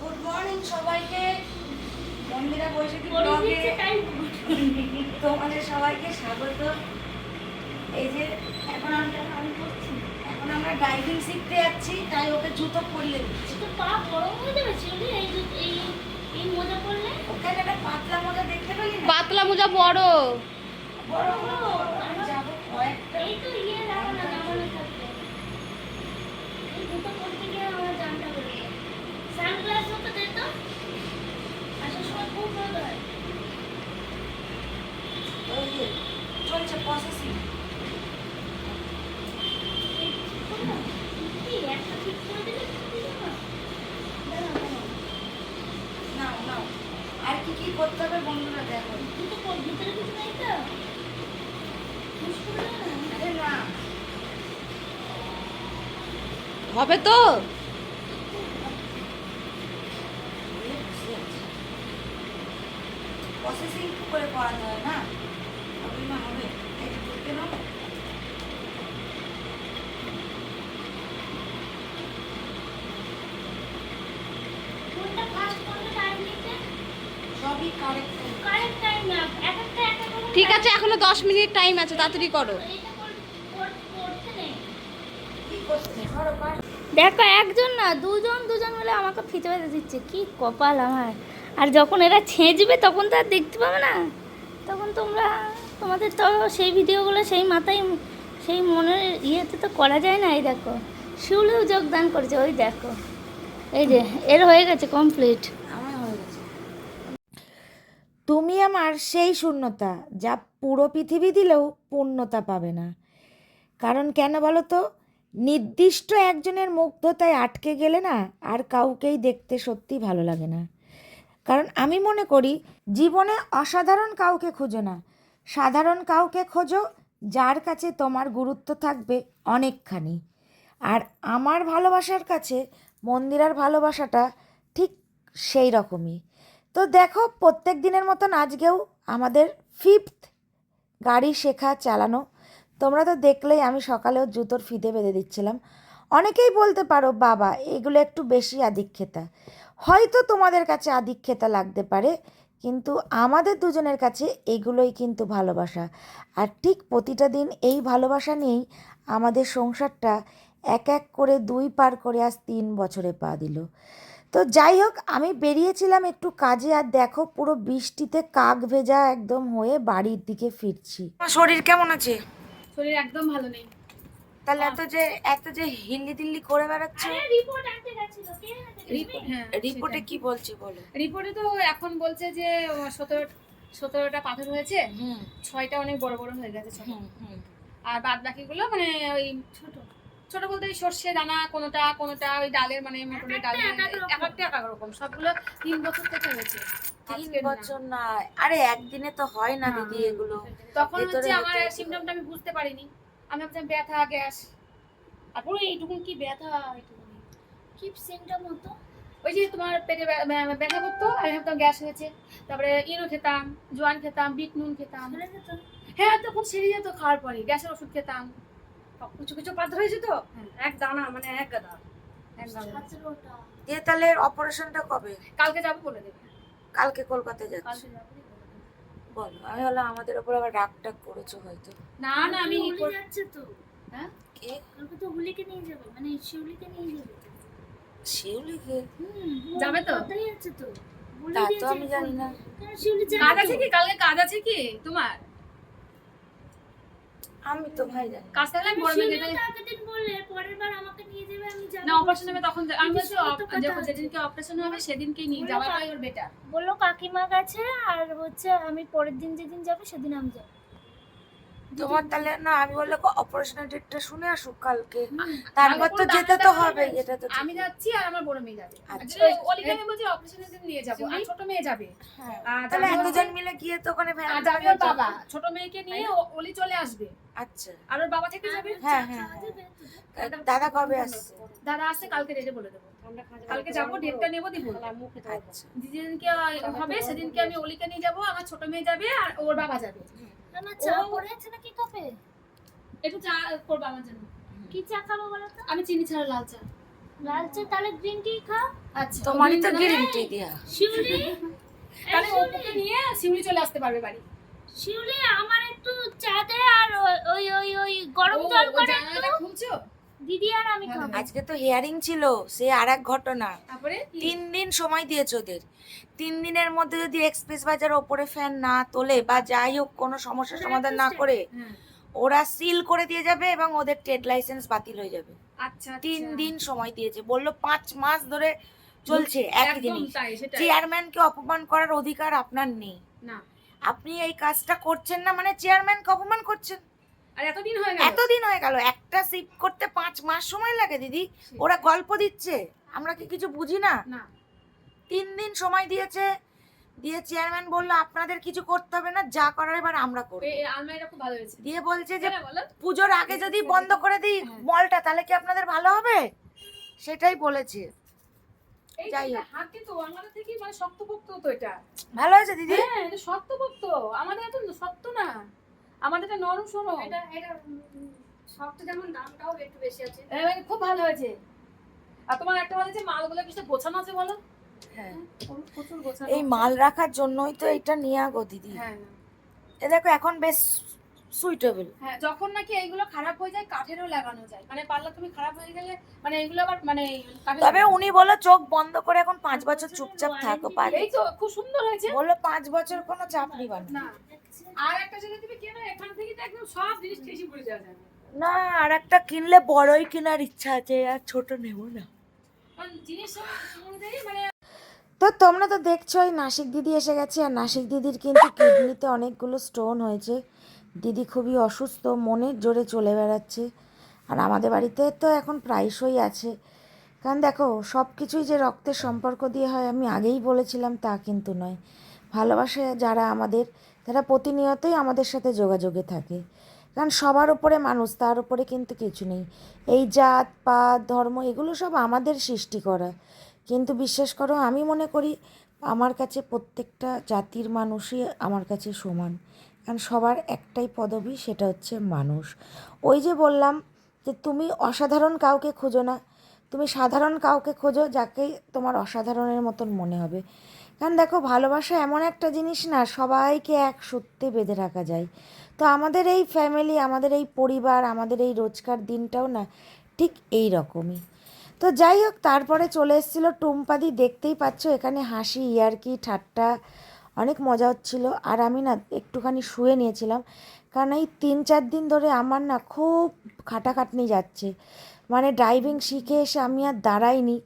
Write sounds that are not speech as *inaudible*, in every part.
Good morning সবাইকে। মন্দিরা বৈশাখী বলে ব্লগে তোমাদের সবাইকে স্বাগত। এই যে এখন আমরা আমি করছি। এখন আমরা ড্রাইভিং শিখতে যাচ্ছি তাই ওকে জুতো পরিয়ে দিচ্ছি। তো পা গরম হয়ে যাবে চিংড়ি এই যে- এই এই মোজা পরলে? ওখানে একটা পাতলা মোজা দেখতে পেলি না? পাতলা মোজা বড়। বড় বড় আমি যাব কয়েকটা। এই তো ইয়ে রাখো না জামানো থাকবে এই দুটো পরতে গিয়ে আমার জানটা বেরোবে সানগ্লাস তো দে তো আসার সময় খুব রোদ হয় ওই যে চলছে প্রসেসিং এই শোনো না, কি একটা ঠিক করে দিলে ঠিক হবে না? দাঁড়াও, দাঁড়াও। নাও নাও আর কি কি করতে হবে বন্ধুরা দেখো দুটো পর- ভিতরে কিছু নেই তো মুশকিল হবে না আরে না হবে তো? প্রসেসিং করে হয় না? হবে। করে ঠিক আছে এখনও দশ মিনিট টাইম আছে তাড়াতাড়ি করো। কর- কর- করতে নেই কি করছে ধরো পাশ দেখো একজন না দুজন দুজন মিলে আমাকে ফিতে বেঁধে দিচ্ছে। কি কপাল আমার। আর যখন এরা ছেঁচবে তখন তো আর দেখতে পাবে না। তখন তোমরা তোমাদের তো সেই ভিডিওগুলো সেই মাথায় সেই মনের ইয়েতে তো করা যায় না এই দেখো। শিউলেও যোগদান করেছে ওই দেখো। এই যে এর হয়ে গেছে কমপ্লিট আমার হয়ে গেছে। তুমি আমার সেই শূন্যতা যা পুরো পৃথিবী দিলেও পূর্ণতা পাবে না। কারণ কেন বলো তো? নির্দিষ্ট একজনের মুগ্ধতায় আটকে গেলে না আর কাউকেই দেখতে সত্যি ভালো লাগে না। কারণ আমি মনে করি, জীবনে অসাধারণ কাউকে খুঁজো না। সাধারণ কাউকে খোঁজো যার কাছে তোমার গুরুত্ব থাকবে অনেকখানি। আর আমার ভালোবাসার কাছে মন্দিরার ভালোবাসাটা ঠিক সেই রকমই তো দেখো, প্রত্যেক দিনের মতন আজকেও আমাদের ফিফথ গাড়ি শেখা চালানো তোমরা তো দেখলেই আমি সকালেও জুতোর ফিতে বেঁধে দিচ্ছিলাম। অনেকেই বলতে পারো, বাবা, এগুলো একটু বেশি আদিক্ষেতা। হয়তো তোমাদের কাছে আদিক্ষেতা লাগতে পারে, কিন্তু আমাদের দুজনের কাছে এগুলোই কিন্তু ভালোবাসা। আর ঠিক প্রতিটা দিন এই ভালোবাসা নিয়েই আমাদের সংসারটা এক এক করে দুই পার করে আজ তিন বছরে পা দিল। তো যাই হোক, আমি বেরিয়েছিলাম একটু কাজে আর দেখো পুরো বৃষ্টিতে কাক ভেজা একদম হয়ে বাড়ির দিকে ফিরছি। শরীর কেমন আছে? শরীর একদম ভালো নেই। তাহলে এত যে এত যে হিল্লি দিল্লি করে বেড়াচ্ছ? রিপোর্ট আনতে গেছিল? রিপোর্ট হ্যাঁ রিপোর্টে কি বলছে বলো? রিপোর্টে তো এখন বলছে যে সতেরো সতেরোটা পাথর হয়েছে। হুম। ছয়টা অনেক বড় বড় হয়ে গেছে হুম হুম। আর বাদ বাকিগুলো মানে ওই ছোট। ছোট বলতে ওই সর্ষে দানা কোনোটা কোনোটা ওই ডালের মানে মোটরের ডালের এক একটা এক এক রকম সবগুলো তিন বছর থেকে হয়েছে তিন বছর না আরে একদিনে তো হয় না না, দিদি এগুলো। তখন হচ্ছে আমার হতে হতে সিমটমটা আমি বুঝতে পারিনি। আমি ভাবছিলাম ব্যথা গ্যাস। আর পুরো এইটুকুন কি ব্যথা কি? সিমটম হতো? ওই যে তোমার পেটে ব্যা- ব্যা- ব্যথা করতো ভাবতাম গ্যাস হয়েছে। তারপরে ইনো খেতাম জোয়ান খেতাম বিট নুন খেতাম হ্যাঁ তখন সেরে যেত খাওয়ার পরে। গ্যাসের ওষুধ খেতাম। কিছু কিছু পাথর হয়েছে তো? এক দানা মানে এক গাদা। দিয়ে তাহলে অপারেশনটা কবে? কালকে যাব বলে দেবে। কালকে কলকাতায় যাচ্ছি। কালকে বলো আমি হলো আমাদের ওপর আবার রাগ টাগ করেছ হয়তো। না না আমি যাচ্ছে তো। হ্যাঁ? কে? কালকে তো হুলিকে নিয়ে যাবে মানে শিউলিকে নিয়ে যাবে। শিউলিকে? যাবে তো? কথাই আছে তো। তা তো আমি জানি না। শিউলি কাজ আছে কি? কালকে কাজ আছে কি তোমার? আমি তো ভাই জানি। কাছে বড় মেয়ে দিন বললে পরের বার আমাকে নিয়ে যাবে আমি যাব। না অপারেশন হবে তখন আমি তো দেখো যখন। যেদিনকে অপারেশন হবে সেদিনকেই নিয়ে যাওয়া যাওয়াটাই ওর বেটার বলল কাকিমা গেছে আর হচ্ছে আমি পরের দিন যেদিন যাব সেদিন আমি যাব। তোমার তাহলে না আমি বললে অপারেশনের ডেটটা শুনে আসুক কালকে। তারপর তো যেতে তো হবে। যেটা তো আমি যাচ্ছি আর আমার বড় মেয়ে যাবে। আচ্ছা। অলিকে আমি বলছি অপারেশনের দিন নিয়ে যাব আর ছোট মেয়ে যাবে। হ্যাঁ। তাহলে দুজন মিলে গিয়ে তো ওখানে যাবে ওর বাবা ছোট মেয়েকে নিয়ে ও- অলি চলে আসবে। আচ্ছা। আর ওর বাবা থেকে যাবে? হ্যাঁ হ্যাঁ হ্যাঁ। দাদা কবে আসছে? দাদা আসছে কালকে ডেটে বলে দেবো। কালকে যাব ডেটটা নেব দিব। আচ্ছা। যেদিনকে হবে সেদিনকে আমি অলিকে নিয়ে যাব আমার ছোট মেয়ে যাবে আর ওর বাবা যাবে। না না চা পড়ে আছে নাকি কাপে? একটু চা করব আমার জন্য। কি চা খাব বলো তো? আমি চিনি ছাড়া লাল চা। লাল চা তাহলে গ্রিন টি খাও। আচ্ছা। তোমারই তো গ্রিন টি দিয়া। শিউলি। *laughs* তাহলে ওকে নিয়ে শিউলি চলে আসতে পারবে বাড়ি। শিউলি আমার একটু চা দে আর ওই- ওই ওই ওই গরম জল করে একটু। খুলছো? দিদি আর আমি হ্যাঁ, খাব। আজকে তো হিয়ারিং ছিল সে আর এক ঘটনা। তারপরে? তিন দিন সময় দিয়েছে ওদের। তিন দিনের মধ্যে যদি এক্সপ্রেস বাজার ওপরে ফ্যান না তোলে বা যাই হোক কোনো সমস্যার সমাধান না করে হ্যাঁ। ওরা সিল করে দিয়ে যাবে এবং ওদের ট্রেড লাইসেন্স বাতিল হয়ে যাবে। আচ্ছা তিন আচ্ছা। দিন সময় দিয়েছে। বলল পাঁচ মাস ধরে চলছে একই জিনিস। চেয়ারম্যানকে অপমান করার অধিকার আপনার নেই। না। আপনি এই কাজটা করছেন না মানে চেয়ারম্যানকে অপমান করছেন। আর এতদিন হয়ে গেল? এতদিন হয়ে গেল। একটা শিফট করতে পাঁচ মাস সময় লাগে দিদি। ওরা গল্প দিচ্ছে। আমরা কি কিছু বুঝি না? তিন দিন সময় দিয়েছে। দিয়ে চেয়ারম্যান বলল আপনাদের কিছু করতে হবে না যা করার এবার আমরা করব। এই এই আলমারিটা খুব ভালো হয়েছে। দিয়ে বলছে যে হ্যাঁ, পুজোর আগে যদি বন্ধ করে দিই হ্যাঁ। মলটা তাহলে কি আপনাদের ভালো হবে? সেটাই বলেছে। যাই হোক। হাতে আমাদের থেকে মানে শক্তপোক্ত তো এটা। ভালো হয়েছে দিদি? হ্যাঁ শক্তপোক্ত। আমাদের এত শক্ত না। আমাদের এটা নরম শোনো এটা এটা শক্ত যেমন দামটাও একটু বেশি আছে। এবারে খুব ভালো হয়েছে। আর তোমার একটা বলে যে মালগুলো কিছু গোছানো আছে বলো? হ্যাঁ। প্রচুর- প্রচুর গোছানো এই মাল রাখার জন্যই তো এটা নিয়ে আগো দিদি। হ্যাঁ। এ দেখো এখন বেশ সুইটেবল হ্যাঁ যখন নাকি এইগুলো খারাপ হয়ে যায় কাঠেরও লাগানো যায়। মানে পাল্লা তুমি খারাপ হয়ে গেলে মানে এগুলো আবার মানে তবে উনি বলো চোখ বন্ধ করে এখন পাঁচ বছর চুপচাপ থাকো পাঁচ এই তো খুব সুন্দর হয়েছে। বলল পাঁচ বছর কোনো চাপ নিবা না না। আর একটা যদি তুমি কেনো? এখান থেকে তো একদম সব জিনিস ঠেসি পড়ে যাওয়া যাবে। না আর একটা কিনলে বড়ই কেনার ইচ্ছা আছে আর ছোট নেব না। জিনিস মানে তো তোমরা তো দেখছ ওই নাসিক দিদি এসে গেছে আর নাসিক দিদির কিন্তু কিডনিতে অনেকগুলো স্টোন হয়েছে। দিদি খুবই অসুস্থ মনের জোরে চলে বেড়াচ্ছে। আর আমাদের বাড়িতে তো এখন প্রায়শই আছে। কারণ দেখো সব কিছুই যে রক্তের সম্পর্ক দিয়ে হয় আমি আগেই বলেছিলাম তা কিন্তু নয়। ভালোবাসা যারা আমাদের তারা প্রতিনিয়তই আমাদের সাথে যোগাযোগে থাকে। কারণ সবার উপরে মানুষ, তার উপরে কিন্তু কিছু নেই। এই জাত, পাত, ধর্ম, এগুলো সব আমাদের সৃষ্টি করা। কিন্তু বিশ্বাস করো, আমি মনে করি আমার কাছে প্রত্যেকটা জাতির মানুষই আমার কাছে সমান। কারণ সবার একটাই পদবি, সেটা হচ্ছে মানুষ। ওই যে বললাম যে তুমি অসাধারণ কাউকে খোঁজো না তুমি সাধারণ কাউকে খোঁজো যাকে তোমার অসাধারণের মতন মনে হবে। কারণ দেখো, ভালোবাসা এমন একটা জিনিস না, সবাইকে এক সত্যে বেঁধে রাখা যায়। তো আমাদের এই ফ্যামিলি আমাদের এই পরিবার, আমাদের এই রোজকার দিনটাও না ঠিক এই রকমই। তো যাই হোক, তারপরে চলে এসেছিল টুম্পাদি দেখতেই পাচ্ছ এখানে হাসি, ইয়ার্কি, ঠাট্টা, অনেক মজা হচ্ছিল। আর আমি না একটুখানি শুয়ে নিয়েছিলাম, কারণ এই তিন চার দিন ধরে আমার না খুব খাটাখাটনি যাচ্ছে। মানে ড্রাইভিং শিখে এসে আমি আর দাঁড়াইনি।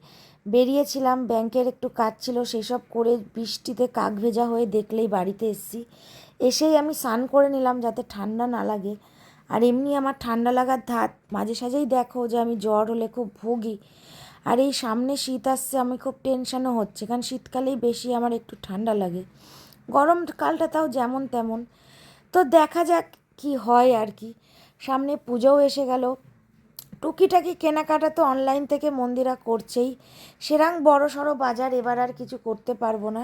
বেরিয়েছিলাম, ব্যাংকের একটু কাজ ছিল, সেসব করে বৃষ্টিতে কাক ভেজা হয়ে দেখলেই বাড়িতে এসেছি। এসেই আমি স্নান করে নিলাম যাতে ঠান্ডা না লাগে। আর এমনি আমার ঠান্ডা লাগার ধাত মাঝে সাঝেই দেখো যে আমি জ্বর হলে খুব ভুগি। আর এই সামনে শীত আসছে, আমি খুব টেনশানও হচ্ছে, কারণ শীতকালেই বেশি আমার একটু ঠান্ডা লাগে। গরমকালটা তাও যেমন তেমন। তো দেখা যাক কি হয় আর কি। সামনে পুজোও এসে গেল টুকিটাকি কেনাকাটা তো অনলাইন থেকে মন্দিরা করছেই। সেরাং বড় সড়ো বাজার, এবার আর কিছু করতে পারব না।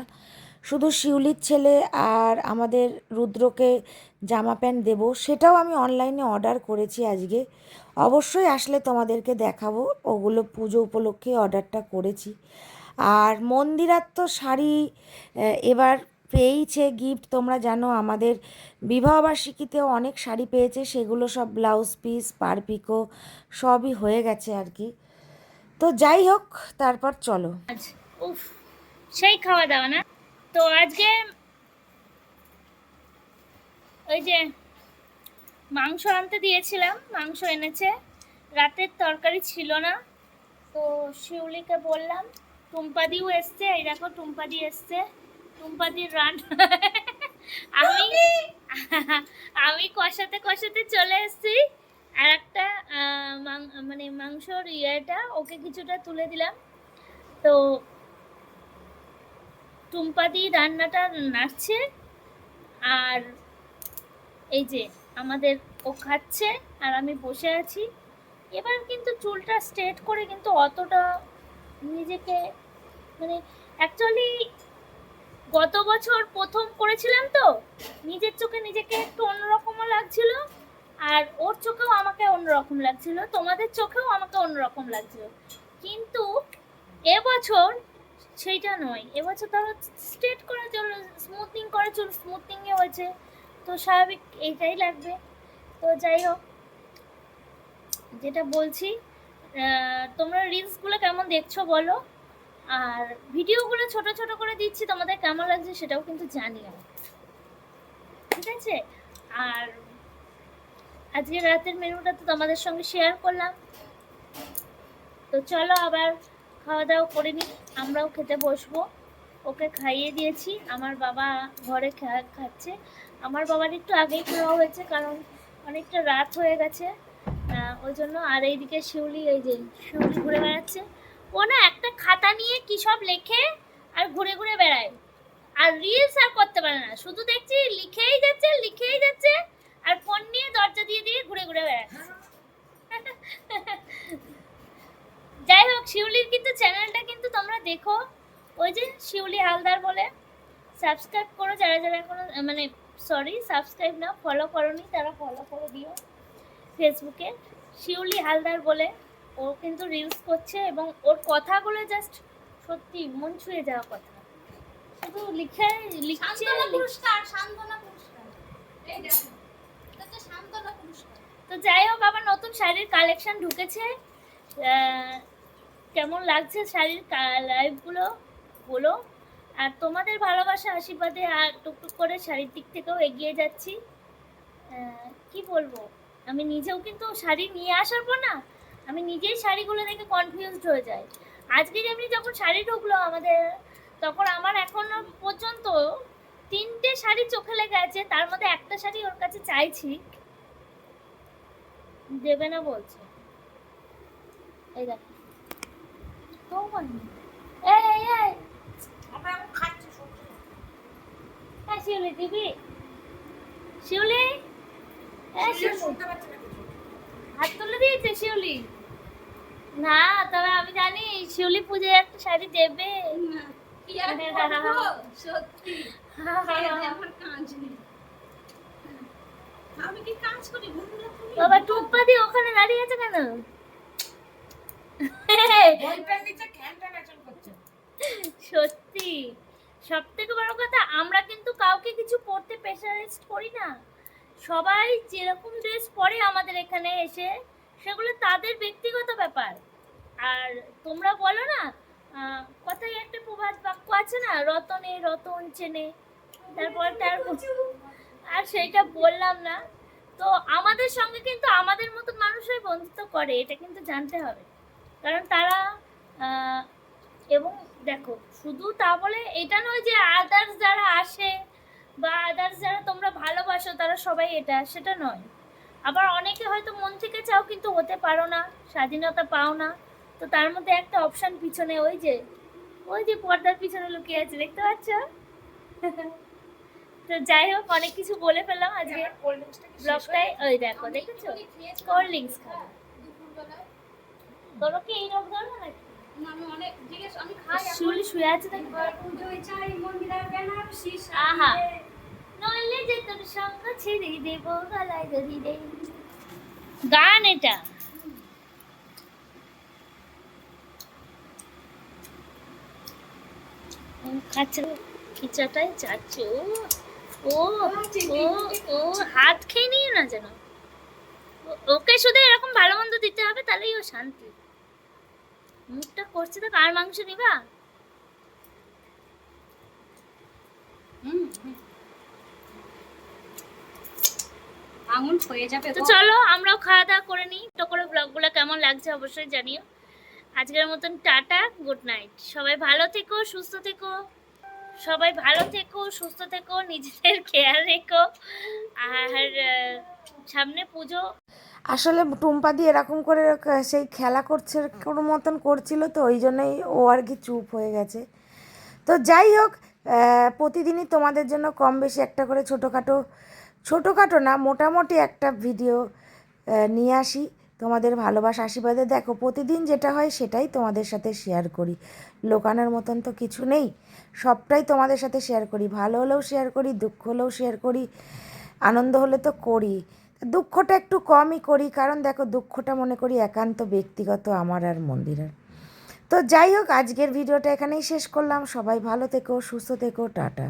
শুধু শিউলির ছেলে আর আমাদের রুদ্রকে জামা প্যান্ট দেবো, সেটাও আমি অনলাইনে অর্ডার করেছি আজকে। অবশ্যই আসলে তোমাদেরকে দেখাবো, ওগুলো পুজো উপলক্ষে অর্ডারটা করেছি। আর মন্দিরার তো শাড়ি এবার পেয়েছে গিফট তোমরা জানো আমাদের বিবাহবার্ষিকীতেও অনেক শাড়ি পেয়েছে, সেগুলো সব ব্লাউজ পিস পারপিকো সবই হয়ে গেছে আর কি। তো যাই হোক, তারপর চলো। উফ, সেই খাওয়া দাওয়া না? তো আজকে ওই যে মাংস আনতে দিয়েছিলাম, মাংস এনেছে। রাতের তরকারি ছিল না, তো শিউলিকে বললাম, টুম্পাদিও এসছে, এই দেখো টুম্পাদি এসছে। টুম্পাদির রান আমি আমি কষাতে কষাতে চলে এসেছি। আর একটা মানে মাংসর ইয়েটা, ওকে কিছুটা তুলে দিলাম। তো টুম্পাদি রান্নাটা নাড়ছে। আর এই যে আমাদের ও খাচ্ছে, আর আমি বসে আছি। এবার কিন্তু চুলটা স্ট্রেট করে কিন্তু অতটা নিজেকে মানে অ্যাকচুয়ালি গত বছর প্রথম করেছিলাম তো? নিজের চোখে নিজেকে একটু অন্যরকমও লাগছিল, আর ওর চোখেও আমাকে অন্যরকম লাগছিল, তোমাদের চোখেও আমাকে অন্যরকম লাগছিল। কিন্তু এবছর সেইটা নয়, এবছর ধরো স্ট্রেট করা চলো স্মুথিং করা চলো স্মুথিংয়ে হয়েছে, তো স্বাভাবিক এইটাই লাগবে। তো যাই হোক, যেটা বলছি তোমরা রিলসগুলো কেমন দেখছ বলো? আর ভিডিওগুলো ছোট ছোট করে দিচ্ছি, তোমাদের কেমন লাগছে সেটাও কিন্তু জানিও। ঠিক আছে? আর আজকে রাতের মেনুটা তো তোমাদের সঙ্গে শেয়ার করলাম। তো চলো আবার খাওয়া দাওয়া করে নিই, আমরাও খেতে বসবো। ওকে খাইয়ে দিয়েছি, আমার বাবা ঘরে খাচ্ছে। আমার বাবার একটু আগেই খাওয়া হয়েছে, কারণ অনেকটা রাত হয়ে গেছে। ওই জন্য আর এইদিকে শিউলি, এই যে শিউলি ঘুরে বেড়াচ্ছে। ও না একটা খাতা নিয়ে কী সব লেখে আর ঘুরে ঘুরে বেড়ায়। আর রিলস আর করতে পারে না। শুধু দেখছি লিখেই যাচ্ছে লিখেই যাচ্ছে, আর ফোন নিয়ে দরজা দিয়ে দিয়ে ঘুরে ঘুরে বেড়াচ্ছে। *laughs* যাই হোক, শিউলির কিন্তু চ্যানেলটা কিন্তু তোমরা দেখো। ওই যে শিউলি হালদার বলে সাবস্ক্রাইব করো যারা যারা এখনও মানে সরি সাবস্ক্রাইব না ফলো করনি, তারা ফলো করে দিও। ফেসবুকে শিউলি হালদার বলে। ও কিন্তু রিলস করছে এবং ওর কথাগুলো জাস্ট সত্যি মন ছুঁয়ে যাওয়া কথা। শুধু লিখে লিখছে পুরস্কার সান্ত্বনা পুরস্কার। এই দেখো সান্ত্বনা পুরস্কার। তো যাই হোক আবার নতুন শাড়ির কালেকশন ঢুকেছে। কেমন লাগছে শাড়ির লাইভগুলো বলো। আর তোমাদের ভালোবাসা আশীর্বাদে আর টুকটুক করে শাড়ির দিক থেকেও এগিয়ে যাচ্ছি। কি বলব? আমি নিজেও কিন্তু শাড়ি নিয়ে আসার পর না আমি নিজেই শাড়িগুলো দেখে কনফিউজড হয়ে যাই। আজকে যেমনি যখন শাড়ি ঢুকলো আমাদের তখন আমার এখনও পর্যন্ত তিনটে শাড়ি চোখে লেগে আছে তার মধ্যে একটা শাড়ি ওর কাছে চাইছি। দেবে না বলছে। এই দেখ। হ্যাঁ শিউলি দিবি? শিউলি? শিউলি হাত তুলে দিয়েছে শিউলি। না তবে আমি জানি শিউলি পুজোয় একটা শাড়ি দেবে। তুমি? বাবা টুপ্পা দিয়ে ওখানে দাঁড়িয়ে আছে কেন? সত্যি। সব থেকে বড় কথা আমরা কিন্তু কাউকে কিছু পড়তে প্রেশারাইজড করি না। সবাই যেরকম ড্রেস পরে আমাদের এখানে এসে সেগুলো তাদের ব্যক্তিগত ব্যাপার। আর তোমরা বলো না কথায় একটা প্রবাদ বাক্য আছে না, রতনে রতন চেনে। তারপর তার আর সেইটা বললাম না। তো আমাদের সঙ্গে কিন্তু আমাদের মতন মানুষের বন্ধুত্ব করে, এটা কিন্তু জানতে হবে। কারণ তারা এবং দেখো, শুধু তা বলে এটা নয় যে আদার্স যারা আসে বা আদার্স যারা তোমরা ভালোবাসো, তারা সবাই এটা, সেটা নয়। আবার অনেকে হয়তো মন থেকে চাও কিন্তু হতে পারো না স্বাধীনতা পাও না। তো তার মধ্যে একটা অপশন পিছনে ওই যে ওই যে পর্দার পিছনে লুকিয়ে আছে দেখতে পাচ্ছ? *laughs* তো যাই হোক অনেক কিছু বলে ফেললাম আজকে। ব্লগটাই ওই দেখো দেখেছ? কোল্ড ড্রিঙ্কস খাব। দুপুরবেলায়। কি এই রোগ ধরবে নাকি? আমি অনেক জিজ্ঞেস আমি খাই শুয়ে আছে বেনারসি আহা। নইলে যে তোর সঙ্গ ছেড়ে দেব গলায় দড়ি রে। গান এটা। খাচ্ছে? খিচাটাই চাচ্ছে? ও ও ও ও হাত খেয়ে নিয়ে না যেন। ওকে শুধু এরকম ভালো মন্দ দিতে হবে তাহলেই ও শান্তি। মুখটা করছে তো কার মাংস নিবা? হুম, হুম। আঙুল হয়ে যাবে তো চলো আমরাও খাওয়া দাওয়া করে নিই। তো করে ব্লগগুলো কেমন লাগছে অবশ্যই জানিও। আজকের মতন টাটা গুড নাইট সবাই ভালো থেকো সুস্থ থেকো। সবাই ভালো থেকো সুস্থ থেকো নিজেদের খেয়াল রেখো। আর সামনে পুজো। আসলে টুম্পা দিয়ে এরকম করে সেই খেলা করছে কোনো মতন করছিল তো ওই জন্যই ও আর কি চুপ হয়ে গেছে। তো যাই হোক প্রতিদিনই তোমাদের জন্য কম বেশি একটা করে ছোটোখাটো ছোটোখাটো না, মোটামুটি একটা ভিডিও নিয়ে আসি। তোমাদের ভালোবাসা আশীর্বাদে দেখো, প্রতিদিন যেটা হয় সেটাই তোমাদের সাথে শেয়ার করি। লোকানোর মতন তো কিছু নেই, সবটাই তোমাদের সাথে শেয়ার করি। ভালো হলেও শেয়ার করি, দুঃখ হলেও শেয়ার করি, আনন্দ হলে তো করি। দুঃখটা একটু কমই করি, কারণ দেখো, দুঃখটা মনে করি একান্ত ব্যক্তিগত আমার আর মন্দিরের। তো যাই হোক আজকের ভিডিওটা এখানেই শেষ করলাম। সবাই ভালো থেকো সুস্থ থেকো টাটা।